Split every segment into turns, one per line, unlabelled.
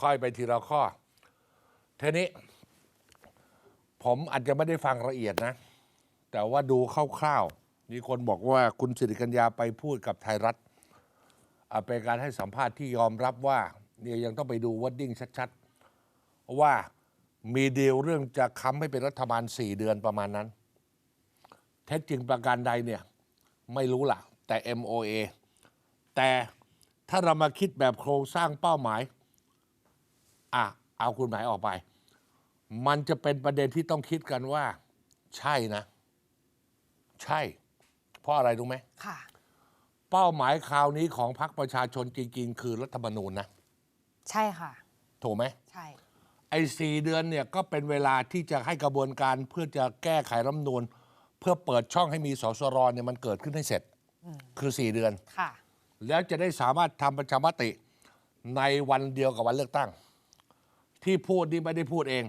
ค่อยไปทีละข้อทีนี้ ผมอาจจะไม่ได้ฟังละเอียดนะ แต่ว่าดูคร่าวๆมีคนบอกว่าคุณสิริกัญญาไปพูดกับไทยรัฐเป็นการให้สัมภาษณ์ที่ยอมรับว่าเนี่ยยังต้องไปดูวัดดิ้งชัดๆ ว่ามีเดีลเรื่องจะค้ำให้เป็นรัฐบาล 4 เดือนประมาณนั้น เท็จจริงประการใดเนี่ยไม่รู้ล่ะ แต่ MOA แต่ถ้าเรามาคิดแบบโครงสร้างเป้าหมาย อะเอาคุณหมายออกไป มันจะเป็นประเด็นที่ต้องคิดกันว่า ใช่นะ ใช่ เพราะอะไรรู้ไหม
ค่ะ
เป้าหมายคราวนี้ของพรรคประชาชนจริง ๆ คือรัฐธรรมนูญนะ
ใช่ค่ะ
ถูกไหม
ใช่
ไอ้สี่เดือนเนี่ยก็เป็นเวลาที่จะให้กระบวนการเพื่อจะแก้ไขรัฐธรรมนูญเพื่อเปิดช่องให้มีสสรเนี่ยมันเกิดขึ้นให้เสร็จ คือสี่เดือน
ค่ะ
แล้วจะได้สามารถทำประชามติในวันเดียวกับวันเลือกตั้ง ที่พูดนี่ไม่ได้พูดเอง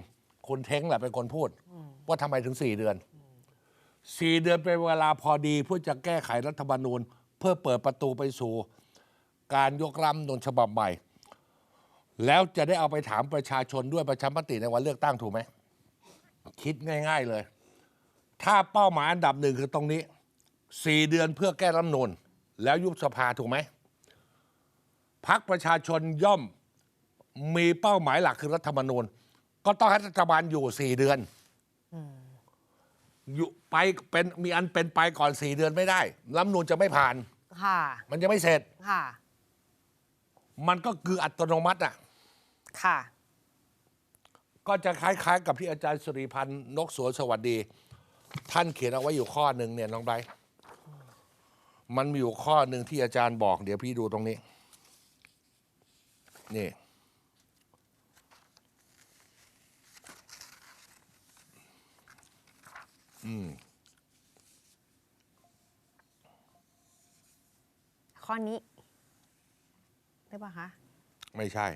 คุณเท้งแหละเป็นคนพูด ว่าทำไมถึงสี่เดือนสี่เดือนเป็นเวลาพอดีเพื่อจะแก้ไขรัฐธรรมนูญ เพื่อเปิดประตูไปสู่การยกร่างรัมนูญฉบับใหม่ แล้วจะได้เอาไปถามประชาชนด้วยประชามติในวันเลือกตั้งถูกไหม คิดง่าย ๆเลย ถ้าเป้าหมายอันดับหนึ่งคือตรงนี้สี่เดือนเพื่อแก้รัฐธรรมนูญแล้วยุบสภาถูกไหมพักประชาชนย่อม มีเป้าหมายหลักคือรัฐธรรมนูญ ก็ต้องให้รัฐบาลอยู่สี่เดือนอยู่ไปเป็นมีอันเป็นไปก่อนสี่เดือนไม่ได้รัฐธรรมนูญจะไม่ผ่าน
ค่ะ
มันจะไม่เสร็จ
ค่ะ
มันก็คืออัตโนมัติอะ
ค่ะ
ก็จะคล้าย ๆ กับที่อาจารย์สุริพันธ์นกสวนสวัสดี ท่านเขียนเอาไว้อยู่ข้อหนึ่งเนี่ยน้องไบร์ทมันมีอยู่ข้อหนึ่งที่อาจารย์บอก เดี๋ยวพี่ดูตรงนี้ นี่ อืม
ข้อนี้หรือเปล่าคะ
ไม่ใช่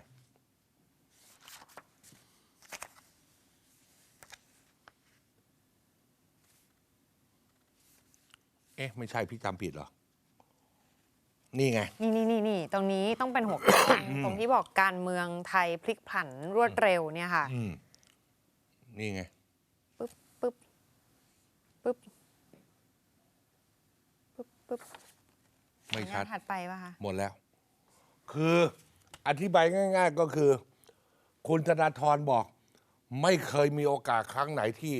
เอ๊ะ ไม่ใช่พี่จำผิดเหรอ นี่ไง
นี่นี่นี่นี่ตรงนี้ต้องเป็นหัวข้อ ตรงที่บอกการเมืองไทยพลิกผันรวดเร็วเนี่ยค่ะ
อืม นี่ไง
ปึ๊บปึ๊บปึ๊บ ปึ๊บปึ๊บ
ไม่
ห
ชั
น้า
ด
ถัดไปป่ะคะ
หมดแล้ว คืออธิบายง่าย ๆ ก็คือ คุณธนาธรบอก ไม่เคยมีโอกาสครั้งไหนที่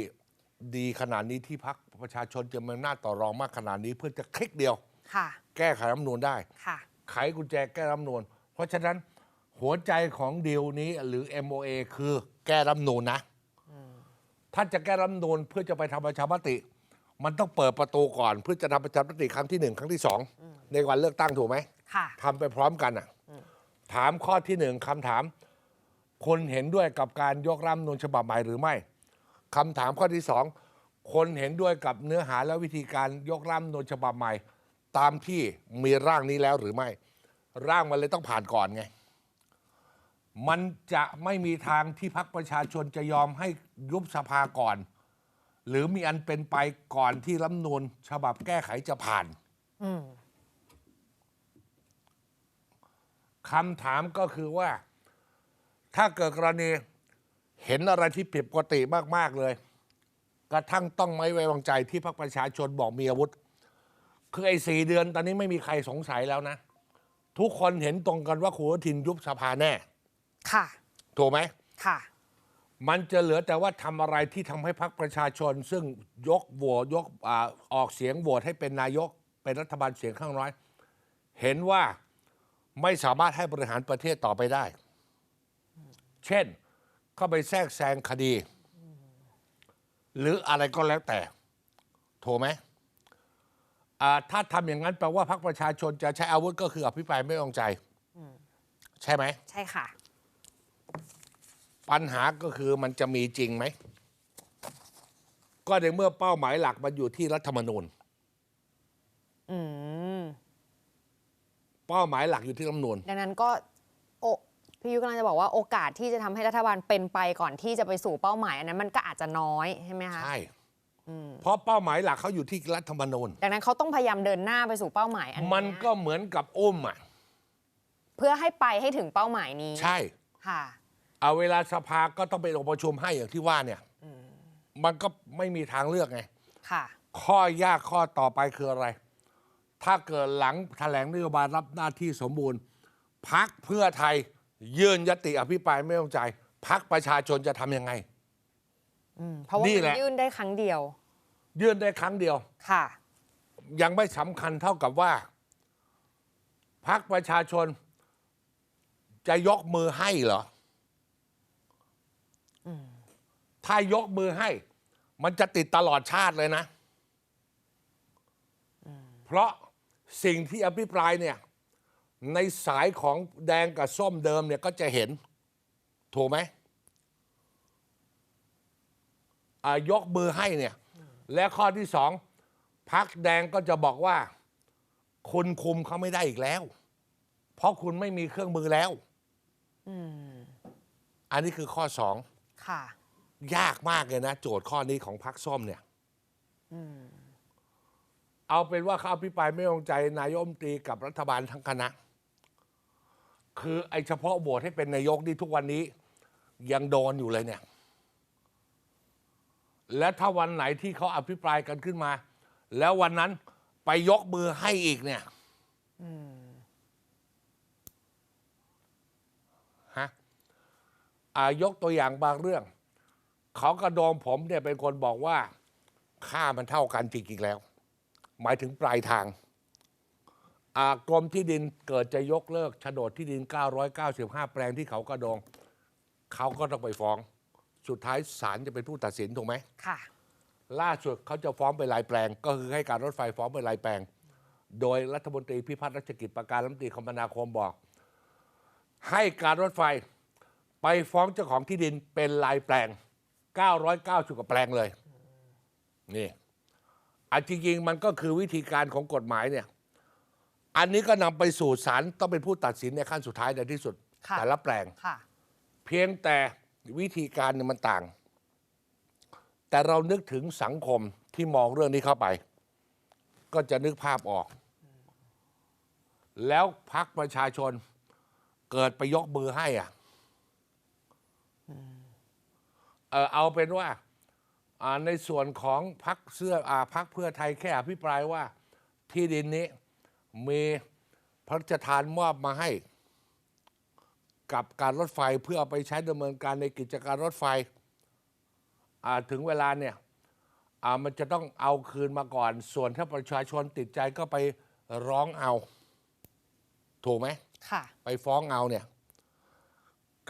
ดีขนาดนี้ที่พักประชาชนจะมีอำนาจต่อรองมากขนาดนี้ เพื่อจะคลิกเดียว
ค่ะ
แก้ไขรัฐธรรมนูญได้
ค่ะ
ไขกุญแจแก้รัฐธรรมนูญเพราะฉะนั้นหัวใจของดีลนี้หรือ MOA คือแก้รัฐธรรมนูญนะ ถ้าจะแก้รัฐธรรมนูญเพื่อจะไปทำประชามติ มันต้องเปิดประตูก่อนเพื่อจะทำประชามติครั้งที่หนึ่งครั้งที่สองในวันเลือกตั้งถูกไหม
ค่ะ
ทำไปพร้อมกันอะ ถามข้อที่หนึ่งคำถาม คนเห็นด้วยกับการยกร่างรัฐธรรมนูญฉบับใหม่หรือไม่คำถามข้อที่สองคนเห็นด้วยกับเนื้อหาและวิธีการยกร่างรัฐธรรมนูญฉบับใหม่ ตามที่มีร่างนี้แล้วหรือไม่ ร่างมันเลยต้องผ่านก่อนไง มันจะไม่มีทางที่พักประชาชนจะยอมให้ยุบสภาก่อน หรือมีอันเป็นไปก่อนที่รัฐธรรมนูญฉบับแก้ไขจะผ่าน
อืม
คำถามก็คือว่า ถ้าเกิดกรณีเห็นอะไรที่ผิดปกติมาก ๆ เลย กระทั่งต้องไม่ไว้วางใจที่พรรคประชาชนบอกมีอาวุธ คือไอ้สี่เดือนตอนนี้ไม่มีใครสงสัยแล้วนะ ทุกคนเห็นตรงกันว่าคุณอนุทินยุบสภาแน่
ค่ะ
ถูกไหม
ค่ะ
มันจะเหลือแต่ว่าทำอะไรที่ทำให้พรรคประชาชน ซึ่งยกโหวตยกอาออกเสียงโหวตให้เป็นนายก เป็นรัฐบาลเสียงข้างน้อย เห็นว่าไม่สามารถให้บริหารประเทศต่อไปได้ เช่น เข้าไปแทรกแซงคดี หรืออะไรก็แล้วแต่ถูกไหมอ่าถ้าทำอย่างนั้นแปลว่าพรรคประชาชนจะใช้อาวุธก็คืออภิปรายไม่ไว้วางใจ ใช่ไหม
ใช่ค่ะ
ปัญหาก็คือมันจะมีจริงไหม ก็ในเมื่อเป้าหมายหลักมันอยู่ที่รัฐธรรมนูญ
อืม
เป้าหมายหลักอยู่ที่รัฐธรรมนูญ
ดังนั้นก็โอพี่ยุกำลังจะบอกว่าโอกาสที่จะทำให้รัฐบาลเป็นไปก่อนที่จะไปสู่เป้าหมายอันนั้นมันก็อาจจะน้อยใช่ไหมคะ
ใช่เพราะเป้าหมายหลักเขาอยู่ที่รัฐธรรมนูญ
ดังนั้นเขาต้องพยายามเดินหน้าไปสู่เป้าหมายอันนี้
มันก็เหมือนกับอุ้มอะ
เพื่อให้ไปให้ถึงเป้าหมายนี้
ใช่
ค่ะ
เอาเวลาสภาก็ต้องไปองค์ประชุมให้อย่างที่ว่าเนี่ยมันก็ไม่มีทางเลือกไง
ค่ะ
ข้อยากข้อต่อไปคืออะไร ถ้าเกิดหลังแถลงนโยบายรับหน้าที่สมบูรณ์พักเพื่อไทยยื่นยติอภิปรายไม่ต้องใจพักประชาชนจะทำยังไง
อืมเพราะว่า
นี่
มัน
แหละ
ยื่นได้ครั้งเดียว
ยื่นได้ครั้งเดียว
ค่ะ
ยังไม่สำคัญเท่ากับว่าพักประชาชนจะยกมือให้เหรออ ถ้ายกมือให้ มันจะติดตลอดชาติเลยนะ เพราะสิ่งที่อภิปรายเนี่ย ในสายของแดงกับส้มเดิมเนี่ยก็จะเห็น ถูกไหมอ่ายกมือให้เนี่ย และข้อที่สองพักแดงก็จะบอกว่า คุณคุมเขาไม่ได้อีกแล้ว เพราะคุณไม่มีเครื่องมือแล้ว
อืม
อันนี้คือข้อสอง
ค่ะ
ยากมากเลยนะ โจทย์ข้อนี้ของพักส้มเนี่ย
อืม
เอาเป็นว่าเขาอภิปรายไม่ลงใจนายกรัฐมนตรีกับรัฐบาลทั้งคณะ คือไอ้เฉพาะโหวตให้เป็นนายกนี่ทุกวันนี้ ยังโดนอยู่เลยเนี่ย และถ้าวันไหนที่เขาอภิปรายกันขึ้นมา แล้ววันนั้นไปยกมือให้อีกเนี่ย
อืม
ฮะอ่ายกตัวอย่างบางเรื่อง เขากระโดงผมเนี่ยเป็นคนบอกว่า ค่ามันเท่ากันจริงๆแล้ว หมายถึงปลายทางอ่ากรมที่ดินเกิดจะยกเลิกโฉนดที่ดิน 995 แปลงที่เขากระโดง เขาก็ต้องไปฟ้อง สุดท้ายศาลจะเป็นผู้ตัดสินถูกไหม
ค่ะ
ล่าสุดเขาจะฟ้องเป็นรายแปลง ก็คือให้การรถไฟฟ้องเป็นรายแปลง โดยรัฐมนตรีพิพัฒน์รัชกิจประการรัฐมนตรีคมนาคมบอก ให้การรถไฟไปฟ้องเจ้าของที่ดินเป็นรายแปลง 990กว่าแปลงเลย นี่อันจริงๆมันก็คือวิธีการของกฎหมายเนี่ย อันนี้ก็นำไปสู่ศาลต้องเป็นผู้ตัดสินในขั้นสุดท้ายในที่สุด
ค่ะ
แต่ละแปลง
ค่ะ
เพียงแต่วิธีการเนี่ยมันต่าง แต่เรานึกถึงสังคมที่มองเรื่องนี้เข้าไป ก็จะนึกภาพออก แล้วพักประชาชนเกิดไปยกมือให้อะ เออเอาเป็นว่าอ่าในส่วนของพักเสื้ออาพักเพื่อไทยแค่อภิปรายว่าที่ดินนี้มีพระราชทานมอบมาให้ กับการรถไฟเพื่อเอาไปใช้ดำเนินการในกิจการรถไฟอ่าถึงเวลาเนี่ยอ่ามันจะต้องเอาคืนมาก่อน ส่วนถ้าประชาชนติดใจก็ไปร้องเอา ถูกไหม
ค่ะ
ไปฟ้องเอาเนี่ย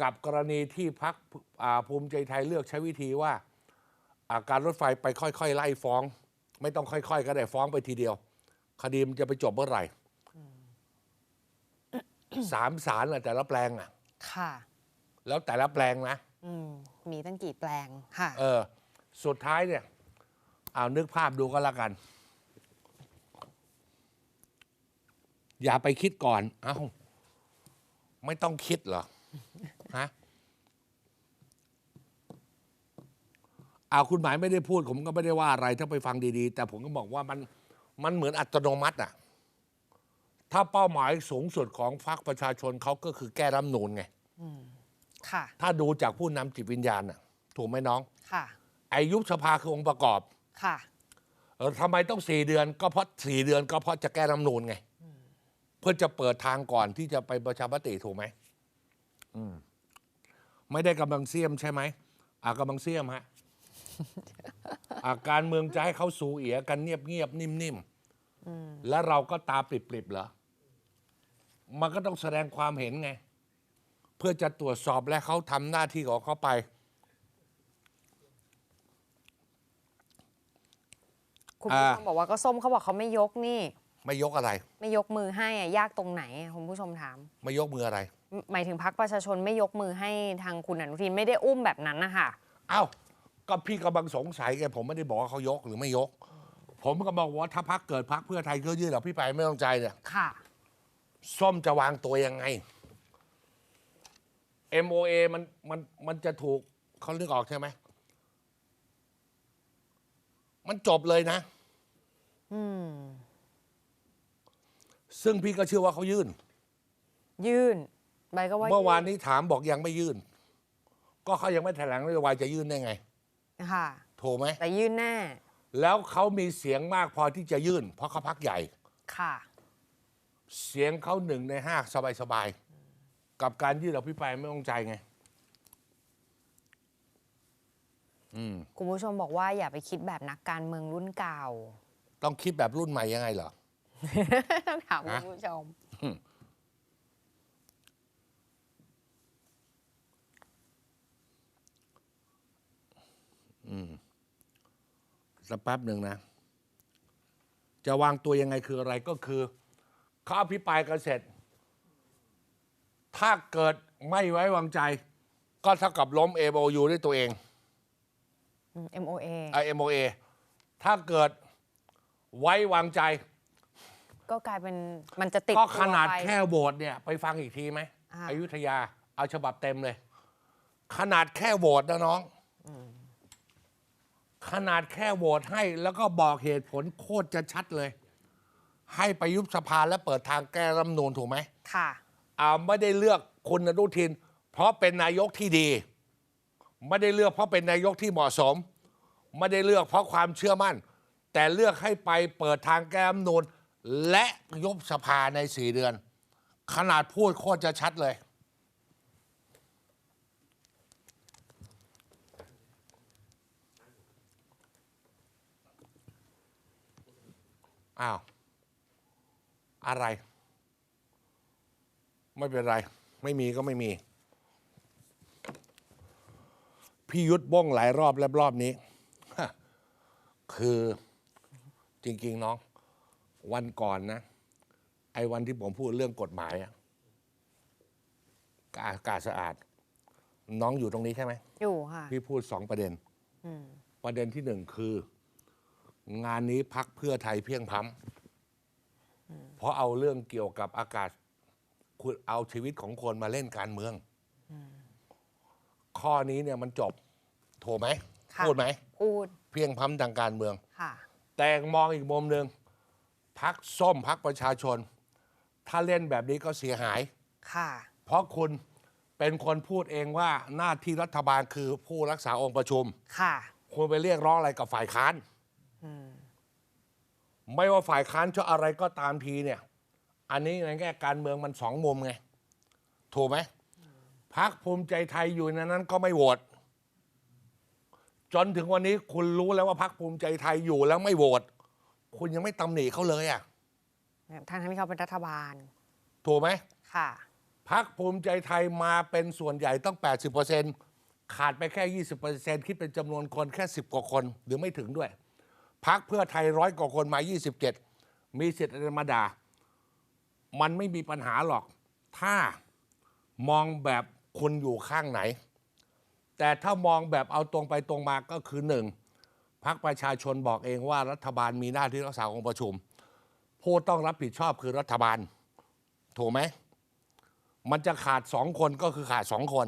กับกรณีที่พักภูมิใจไทยเลือกใช้วิธีว่าอ่าการรถไฟไปค่อยๆ ไล่ฟ้อง ไม่ต้องค่อย ๆ ก็ได้ฟ้องไปทีเดียว คดีมันจะไปจบเมื่อไหร่สามสารแหละแต่ละแปลงอะ
ค่ะ
แล้วแต่ละแปลงนะ
อืมมีตั้งกี่แปลงค่ะ
เออ สุดท้ายเนี่ย เอานึกภาพดูก็แล้วกัน อย่าไปคิดก่อน เอ้า ไม่ต้องคิดเหรอ ฮะเอาคุณหมายไม่ได้พูด ผมก็ไม่ได้ว่าอะไร ถ้าไปฟังดีๆ แต่ผมก็บอกว่ามันมันเหมือนอัตโนมัติอะถ้าเป้าหมายสูงสุดของพรรคประชาชนเขาก็คือแก้รัฐธรรมนูนไง
ค่ะ
ถ้าดูจากผู้นำจิตวิญญาณน่ะ ถูกไหมน้อง
ค่ะ
ไอายุบสภาคือองค์ประกอบ
ค่ะ
เออทำไมต้องสี่เดือน ก็เพราะสี่เดือนก็เพราะจะแก้รัฐธรรมนูนไง เพื่อจะเปิดทางก่อนที่จะไปประชามติถูกไหมอืม ไม่ได้กำลังเสียมใช่ไหมอ่ากำลังเสียมฮะอาการเมืองจะให้เขาสูเอียกันเงียบเงียบๆนิ่มๆแล้วเราก็ตาปริบๆเหรอ มันก็ต้องแสดงความเห็นไง เพื่อจะตรวจสอบและเขาทำหน้าที่ของเขาไป
คุณผู้ชม
อ่า
บอกว่าก็ส้มเขาบอกเขาไม่ยกนี่
ไม่ยกอะไร
ไม่ยกมือให้อะยากตรงไหนอะคุณผู้ชมถาม
ไม่ยกมืออะไร
หมายถึงพักประชาชนไม่ยกมือให้ทางคุณอนุทินไม่ได้อุ้มแบบนั้นนะคะ
เอ้าก็พี่กำลังสงสัยไงผมไม่ได้บอกว่าเขายกหรือไม่ยก ผมก็บอกว่าถ้าพักเกิดพักเพื่อไทยเขายื่นหรอพี่ไปไม่ต้องใจเนี่ย
ค่ะ
ส้มจะวางตัวยังไง MOA มันมันมันจะถูกเขาเลือกออกใช่ไหมมันจบเลยนะ
อืม
ซึ่งพี่ก็เชื่อว่าเขายื่น
ยื่น ใบก็ว่า
เมื่อวาน
ยื่
นี้ถามบอกยังไม่ยื่น ก็เขายังไม่แถลงนโยบายจะยื่นได้ไง
ค่ะ
ถูกไหม
แต่ยื่นแน่
แล้วเขามีเสียงมากพอที่จะยื่น เพราะเขาพักใหญ่
ค่ะ
เสียงเขาหนึ่งในห้าสบายๆ กับการยื่นอภิปรายไม่ต้องใจไงอืม
คุณผู้ชมบอกว่าอย่าไปคิดแบบนักการเมืองรุ่นเก่า
ต้องคิดแบบรุ่นใหม่ยังไงเหรอ
ต้องถาม
ฮะ
คุณผู้ชม
สักแป๊บหนึ่งนะ จะวางตัวยังไงคืออะไรก็คือเขาอภิปรายกันเสร็จ ถ้าเกิดไม่ไว้วางใจ ก็เท่ากับล้ม MOU ด้วยตัวเอง
อืม MOA
ไอ MOA ถ้าเกิดไว้วางใจ
ก็กลายเป็นมันจะติด
ก็
ตัว
ขนาด
ไป
แค่โหวตเนี่ย ไปฟังอีกทีไหม
อ่า
อยุธยา เอาฉบับเต็มเลย ขนาดแค่โหวตนะน้อง ขนาดแค่โหวตให้แล้วก็บอกเหตุผลโคตรจะชัดเลย ให้ไปยุบสภาและเปิดทางแก้รัฐธรรมนูนถูกไหม
ค่ะ
อ่าไม่ได้เลือกคุณอนุทิน เพราะเป็นนายกที่ดี ไม่ได้เลือกเพราะเป็นนายกที่เหมาะสม ไม่ได้เลือกเพราะความเชื่อมั่น แต่เลือกให้ไปเปิดทางแก้รัฐธรรมนูนและยุบสภาในสี่เดือน ขนาดพูดโคตรจะชัดเลย อ้าว อะไร ไม่เป็นไร ไม่มีก็ไม่มี พี่ยุทธบ้งหลายรอบแล้วรอบนี้ คือจริง ๆ น้อง วันก่อนนะ ไอ้วันที่ผมพูดเรื่องกฎหมายอะกาอากาศสะอาด น้องอยู่ตรงนี้ใช่ไหม
อยู่ค่ะ
พี่พูดสองประเด็น
อืม
ประเด็นที่หนึ่งคือ งานนี้พักเพื่อไทยเพียงพร้ำเพราะเอาเรื่องเกี่ยวกับอากาศคุณเอาชีวิตของคนมาเล่นการเมือง ข้อนี้เนี่ยมันจบถูกไหม
ค่ะ
พูดไหม
พูด
เพียงพร้ำทางการเมือง
ค่ะ
แต่มองอีกมุมหนึ่งพักส้มพักประชาชน ถ้าเล่นแบบนี้ก็เสียหาย
ค่ะ
เพราะคุณเป็นคนพูดเองว่าหน้าที่รัฐบาลคือผู้รักษาองค์ประชุม
ค่ะ
คุณไปเรียกร้องอะไรกับฝ่ายค้าน ไม่ว่าฝ่ายค้านจะอะไรก็ตามทีเนี่ย อันนี้ในแง่การเมืองมันสองมุมไง ถูกไหมพักภูมิใจไทยอยู่ในนั้นก็ไม่โหวตจนถึงวันนี้คุณรู้แล้วว่าพักภูมิใจไทยอยู่แล้วไม่โหวตคุณยังไม่ตำหนิเขาเลยอะ
ทางที่เขาเป็นรัฐบาล
ถูกไหม
ค่ะ
พักภูมิใจไทยมาเป็นส่วนใหญ่ต้อง80%ขาดไปแค่ 20%คิดเป็นจำนวนคนแค่ 10 กว่าคนหรือไม่ถึงด้วย พักเพื่อไทยร้อยกว่าคนมา 27 มีสิทธิ์อะไรมาด่า มันไม่มีปัญหาหรอก ถ้ามองแบบคุณอยู่ข้างไหน แต่ถ้ามองแบบเอาตรงไปตรงมาก็คือหนึ่งพักประชาชนบอกเองว่ารัฐบาลมีหน้าที่รักษาองค์ประชุม ผู้ต้องรับผิดชอบคือรัฐบาล ถูกไหม มันจะขาดสองคนก็คือขาดสองคน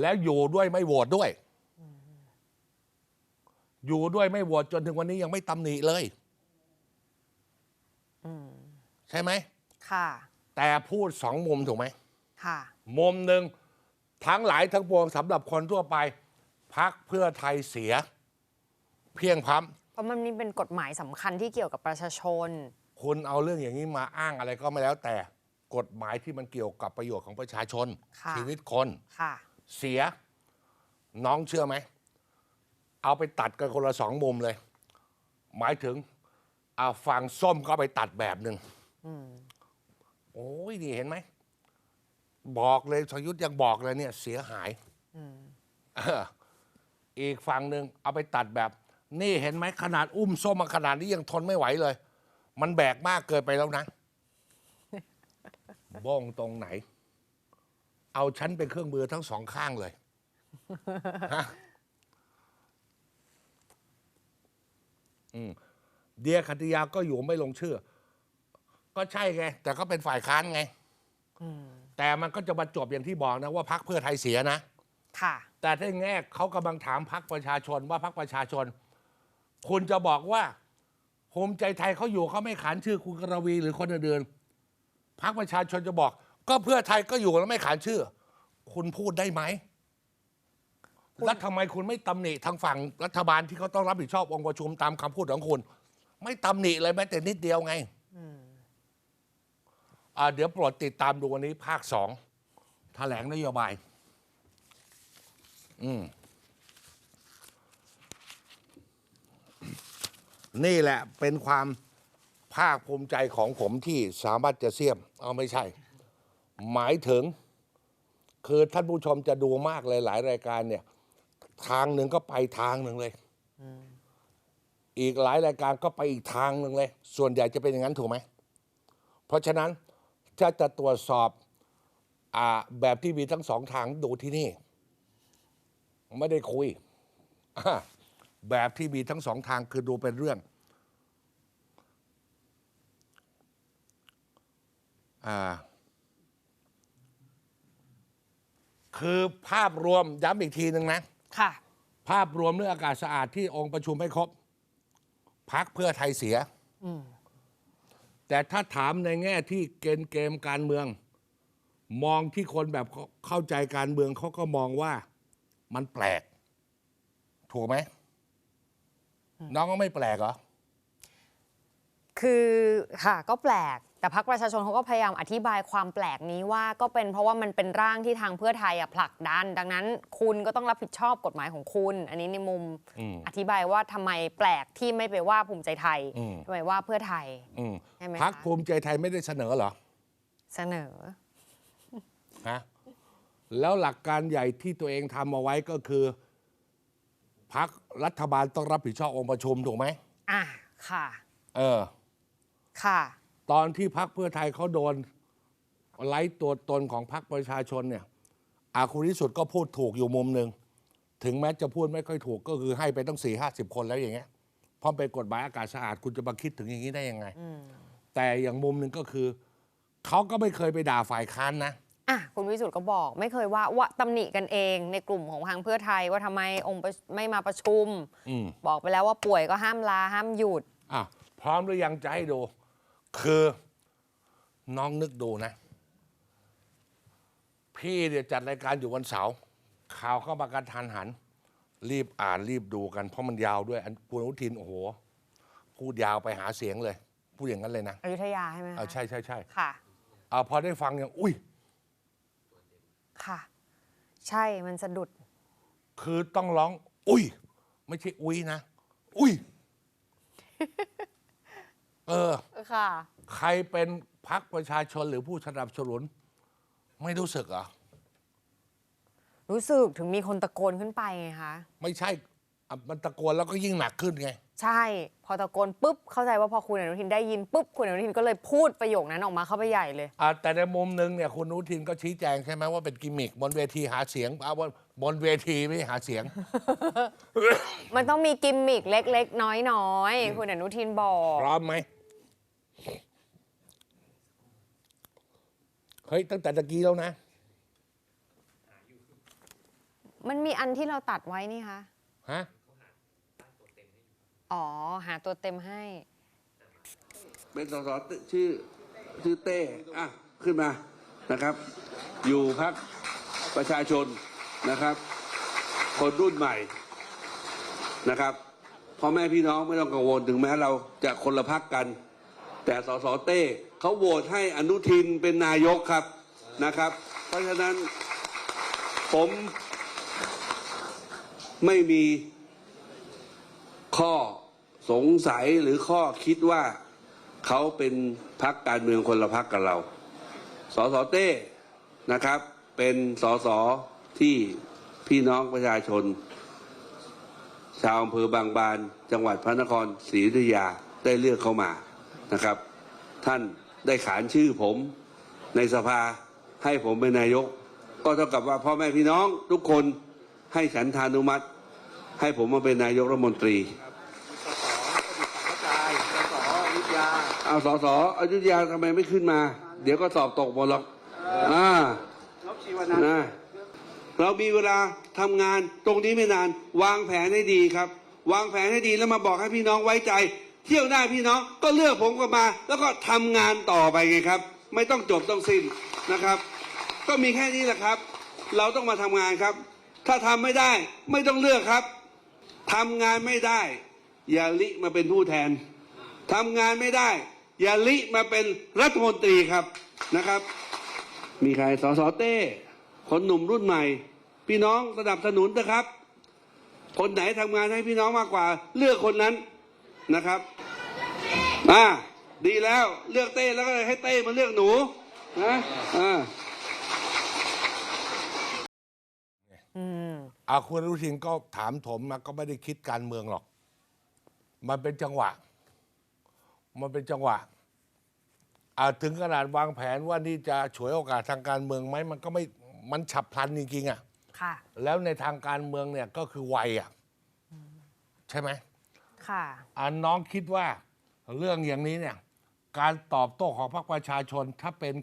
แล้วอยู่ด้วยไม่โหวตด้วย อยู่ด้วยไม่โหวตจนถึงวันนี้ยังไม่ตำหนิเลยใช่ไหม
ค่ะ
แต่พูดสองมุมถูกไหม
ค่ะ
มุมหนึ่งทั้งหลายทั้งปวงสำหรับคนทั่วไป พักเพื่อไทยเสีย เพียงพร้ำ
เพราะมันนี่เป็นกฎหมายสำคัญที่เกี่ยวกับประชาชน
คุณเอาเรื่องอย่างนี้มาอ้างอะไรก็ไม่แล้วแต่กฎหมายที่มันเกี่ยวกับประโยชน์ของประชาชน
ค่ะ
ชีวิตคน
ค่ะ
เสีย น้องเชื่อไหม เอาไปตัดกันคนละสองมุมเลย หมายถึงเอาฝั่งส้มก็ไปตัดแบบหนึ่งโอ้ยนี่เห็นไหม บอกเลยชยุทธยังบอกเลยเนี่ย เสียหายเอออีกฝั่งหนึ่งเอาไปตัดแบบ นี่เห็นไหมขนาดอุ้มส้มมาขนาดนี้ยังทนไม่ไหวเลย มันแบกมากเกินไปแล้วนะบ้องตรงไหน เอาฉันเป็นเครื่องมือทั้งสองข้างเลย ฮะอืม เดียคัตยาก็อยู่ไม่ลงชื่อ ก็ใช่ไง แต่ก็เป็นฝ่ายค้านไงแต่มันก็จะมาจบอย่างที่บอกนะว่าพักเพื่อไทยเสียนะ
ค่ะ
แต่ถ้าแง่เขากำลังถามพักประชาชนว่าพักประชาชน คุณจะบอกว่าภูมิใจไทยเขาอยู่เขาไม่ขานชื่อคุณกรวีหรือคนอื่นๆพักประชาชนจะบอก ก็เพื่อไทยก็อยู่แล้วไม่ขานชื่อ คุณพูดได้ไหม แล้วทำไมคุณไม่ตำหนิทางฝั่งรัฐบาลที่เขาต้องรับผิดชอบองค์ประชุมตามคำพูดของคุณ ไม่ตำหนิเลยแม้แต่นิดเดียวไงอ่าเดี๋ยวโปรดติดตามดูวันนี้ภาคสองแถลงนโยบาย อืม นี่แหละเป็นความภาคภูมิใจของผมที่สามารถจะเสียม เอาไม่ใช่ หมายถึง คือท่านผู้ชมจะดูมากเลยหลายรายการเนี่ย ทางหนึ่งก็ไปทางหนึ่งเลย อีกหลายรายการก็ไปอีกทางหนึ่งเลย ส่วนใหญ่จะเป็นอย่างนั้นถูกไหม เพราะฉะนั้นถ้าจะตรวจสอบอาแบบที่มีทั้งสองทางดูที่นี่ ไม่ได้คุยอ่าแบบที่มีทั้งสองทางคือดูเป็นเรื่องอ่าคือภาพรวมย้ำอีกทีหนึ่งนะ
ค่ะ
ภาพรวมเรื่องอากาศสะอาดที่องค์ประชุมไม่ครบพักเพื่อไทยเสีย แต่ถ้าถามในแง่ที่เกณฑ์เกมการเมือง มองที่คนแบบเข้าเข้าใจการเมืองเขาก็มองว่ามันแปลก ถูกไหม น้องก็ไม่แปลกเหรอ
คือค่ะก็แปลก แต่พักประชาชนเขาก็พยายามอธิบายความแปลกนี้ว่าก็เป็นเพราะว่ามันเป็นร่างที่ทางเพื่อไทยอะผลักดัน ดังนั้นคุณก็ต้องรับผิดชอบกฎหมายของคุณ อันนี้ในมุม
อืม
อธิบายว่าทำไมแปลกที่ไม่ไปว่าภูมิใจไทย
อืม
ทำไมว่าเพื่อไทย
อืม
ใช่ไหม
พัก
คะ
ภูมิใจไทยไม่ได้เสนอเหรอ
เสนอ
ฮะแล้วหลักการใหญ่ที่ตัวเองทำเอาไว้ก็คือพักรัฐบาลต้องรับผิดชอบองค์ประชุมถูกไหม
อะค่ะ
เออ
ค่ะ
ตอนที่พักเพื่อไทยเขาโดนไล่ตัวตนของพักประชาชนเนี่ยอาคุณวิสุทธ์ก็พูดถูกอยู่มุมหนึ่งถึงแม้จะพูดไม่ค่อยถูกก็คือให้ไปตั้งสี่ห้าสิบคนแล้วอย่างเงี้ยเพราะเป็นกฎหมายอากาศสะอาดคุณจะมาคิดถึงอย่างนี้ได้ยังไงแต่อย่างมุมหนึ่งก็คือเขาก็ไม่เคยไปด่าฝ่ายค้านนะ
อะคุณวิสุทธ์ก็บอก ไม่เคยว่าว่าตำหนิกันเองในกลุ่มของทางเพื่อไทยว่าทำไมองค์ประไม่มาประชุม
อืม
บอกไปแล้วว่าป่วยก็ห้ามลาห้ามหยุด
อะพร้อมหรือยังจะให้ดู คือน้องนึกดูนะ พี่เนี่ยจัดรายการอยู่วันเสาร์ข่าวเข้ามากันทันหัน รีบอ่านรีบดูกัน เพราะมันยาวด้วยอันคุณอนุทินโอ้โห พูดยาวไปหาเสียงเลย พูดอย่างนั้นเลยนะ
อยุธยาใช่ไหมคะ
เอาใช่ใช่ใช่
ค่ะ
เอาพอได้ฟังอย่างอุ้ย
ค่ะ ใช่มันสะดุด
คือต้องร้อง อุ้ย ไม่ใช่อุ้ยนะ อุ้ย เออ
ค่ะ
ใครเป็นพักประชาชนหรือผู้สนับสนุน ไม่รู้สึกเหรอ
รู้สึกถึงมีคนตะโกนขึ้นไปไงคะ
ไม่ใช่อะมันตะโกนแล้วก็ยิ่งหนักขึ้นไง
ใช่ พอตะโกนปุ๊บเข้าใจว่าพอคุณอนุทินได้ยินปุ๊บคุณอนุทินก็เลยพูดประโยคนั้นออกมาเข้าไปใหญ่เลย
อะแต่ในมุมหนึ่งเนี่ยคุณอนุทินก็ชี้แจงใช่ไหมว่าเป็นกิมมิกบนเวทีหาเสียงเอาว่าบนเวทีไม่หาเสียง
มันต้องมีกิมมิกเล็ก ๆ น้อยๆคุณอนุทินบอก
พร้อมไหม เฮ้ยตั้งแต่ตะกี้แล้วนะ
มันมีอันที่เราตัดไว้นี่คะ
ฮะ
อ๋อ หาตัวเต็มให้
เป็นสสชื่อชื่อเต้อะขึ้นมานะครับ อยู่พักประชาชนนะครับ คนรุ่นใหม่นะครับพ่อแม่พี่น้องไม่ต้องกังวลถึงแม้เราจะคนละพักกัน แต่สสเต้เขาโหวตให้อนุทินเป็นนายกครับนะครับ เพราะฉะนั้นผมไม่มีข้อสงสัยหรือข้อคิดว่าเขาเป็นพักการเมืองคนละพักกับเรา สสเต้นะครับ เป็นสสที่พี่น้องประชาชน ชาวอำเภอบางบาน จังหวัดพระนครศรีอยุธยาได้เลือกเข้ามา นะครับ ท่านได้ขานชื่อผมในสภาให้ผมเป็นนายก ก็เท่ากับว่าพ่อแม่พี่น้องทุกคนให้ฉันทานุมัติ ให้ผมมาเป็นนายกรัฐมนตรีเอาสอสอยุธยาทำไมไม่ขึ้นมา เดี๋ยวก็สอบตกหมดหรอกอ่านะเรามีเวลาทำงานตรงนี้ไม่นาน วางแผนให้ดีครับ วางแผนให้ดีแล้วมาบอกให้พี่น้องไว้ใจ เที่ยวหน้พี่น้องก็เลือกผมกลับมา แล้วก็ทำงานต่อไปไงครับ ไม่ต้องจบต้องสิ้นนะครับ ก็มีแค่นี้แหละครับ เราต้องมาทำงานครับ ถ้าทำไม่ได้ไม่ต้องเลือกครับทำงานไม่ได้ อย่าลิมาเป็นผู้แทนทำงานไม่ได้ อย่าลิมาเป็นรัฐมนตรีครับนะครับ มีใครสสเต้คนหนุ่มรุ่นใหม่ พี่น้องสนับสนุนนะครับ คนไหนทำงานให้พี่น้องมากกว่า เลือกคนนั้น นะครับอ่าดีแล้วเลือกเต้แล้วก็ให้เต้มาเลือกหนูนะอ่า
อืม
อาคุณอนุทินก็ถามผมมาก็ไม่ได้คิดการเมืองหรอก มันเป็นจังหวะ มันเป็นจังหวะอาถึงขนาดวางแผนว่านี่จะฉวยโอกาสทางการเมืองไหมมันก็ไม่มันฉับพลันจริงๆอะ่ะ
ค่ะ
แล้วในทางการเมืองเนี่ยก็คือวัยอะ่ะ ใช่ไหม
ค่ะ
อ่าน้องคิดว่าเรื่องอย่างนี้เนี่ย การตอบโต้ของพรรคประชาชนถ้าเป็น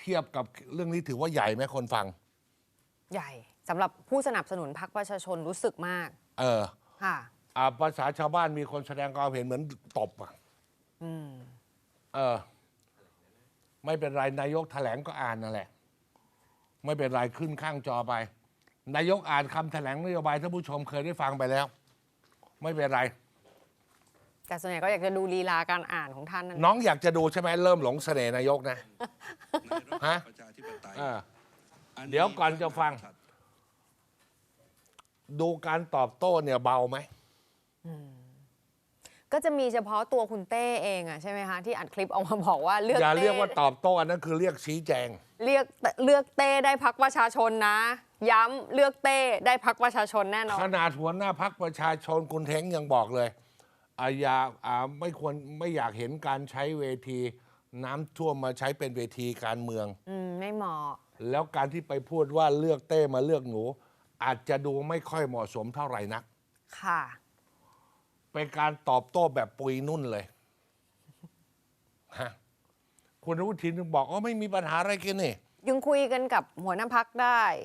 เทียบกับเรื่องนี้ถือว่าใหญ่ไหมคนฟัง
ใหญ่สำหรับผู้สนับสนุนพรรคประชาชนรู้สึกมาก
เออ
ค่ะ
อ่าภาษาชาวบ้านมีคนแสดงความเห็นเหมือนตบอะ
อืม
เออ ไม่เป็นไรนายกแถลงก็อ่านนั่นแหละ ไม่เป็นไรขึ้นข้างจอไป นายกอ่านคำแถลงนโยบายท่านผู้ชมเคยได้ฟังไปแล้ว ไม่เป็นไร
แต่ส่วนใหญ่ก็อยากจะดูลีลาการอ่านของท่านนั่น
น้องอยากจะดูใช่ไหมเริ่มหลงเสน่ห์นายกนะ ฮะ
ประชาธิปไตย
เออ เดี๋ยวก่อนจะฟัง ดูการตอบโต้เนี่ยเบาไหม
ก็จะมีเฉพาะตัวคุณเต้เองอะใช่ไหมคะ ที่อัดคลิปออกมาบอกว่าเลือก
อย่า
เต้
เรียกว่าตอบโต้อันนั้นคือเรียกชี้แจง
เรียกเลือกเต้ได้พักประชาชนนะ ย้ำเลือกเต้ได้พักประชาชนแน่นอน
ขนาดหัวหน้าพักประชาชนคุณเท้งยังบอกเลย อาอยาอ่าไม่ควรไม่อยากเห็นการใช้เวทีน้ำท่วมมาใช้เป็นเวทีการเมือง
อืมไม่เหมาะ
แล้วการที่ไปพูดว่าเลือกเต้มาเลือกหนู อาจจะดูไม่ค่อยเหมาะสมเท่าไหร่นัก
ค่ะ
เป็นการตอบโต้แบบปุยนุ่นเลยฮะคุณอนุทินบอกว่าไม่มีปัญหาอะไรกันนี่
ยังคุยกันกับหัวหน้าพักได้